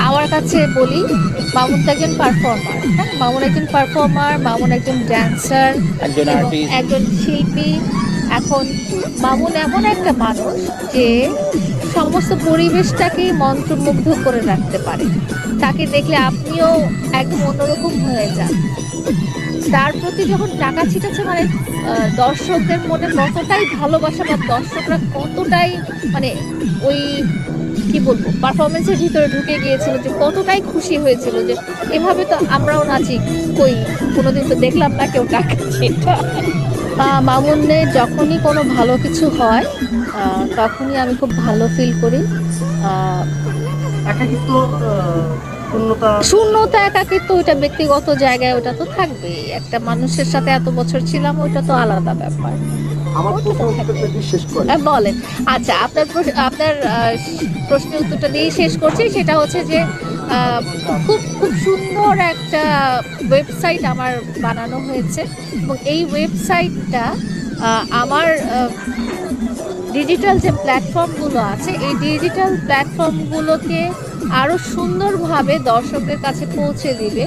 আমার কাছে বলি মামুন তো একজন পারফর্মার হ্যাঁ? মামুন একজন পারফর্মার মামুন একজন ড্যান্সার একজন একজন শিল্পী। এখন মামুন এমন একটা মানুষ যে সমস্ত পরিবেশটাকেই মন্ত্রমুগ্ধ করে রাখতে পারে। তাকে দেখলে আপনিও একদম অন্যরকম হয়ে যান। তার প্রতি যখন টাকা ছিটাচ্ছে মানে দর্শকদের মনে কতটাই ভালোবাসা বা দর্শকরা কতটাই মানে ওই, কি বলব পারফরমেন্সের ভিতরে ঢুকে গিয়েছিল, যে কতটাই খুশি হয়েছিল যে এভাবে তো আমরাও নাচি, কই, কোনোদিন তো দেখলাম না কেউ টাকা ছিটা। মামুনের যখনই কোনো ভালো কিছু হয় তখনই আমি খুব ভালো ফিল করি। একাকিত্ব শূন্যতা? শূন্যতা একাকিত্ব ওইটা ব্যক্তিগত জায়গায় ওটা তো থাকবেই। একটা মানুষের সাথে এত বছর ছিলাম ওইটা তো আলাদা ব্যাপার। আমার শেষ করে। বলেন। আচ্ছা আপনার আপনার প্রশ্নের উত্তরটা দিয়ে শেষ করছি। সেটা হচ্ছে যে খুব খুব সুন্দর একটা ওয়েবসাইট আমার বানানো হয়েছে। এবং এই ওয়েবসাইটটা আমার ডিজিটাল যে প্ল্যাটফর্মগুলো আছে এই ডিজিটাল প্ল্যাটফর্মগুলোকে আরও সুন্দরভাবে দর্শকদের কাছে পৌঁছে দিবে।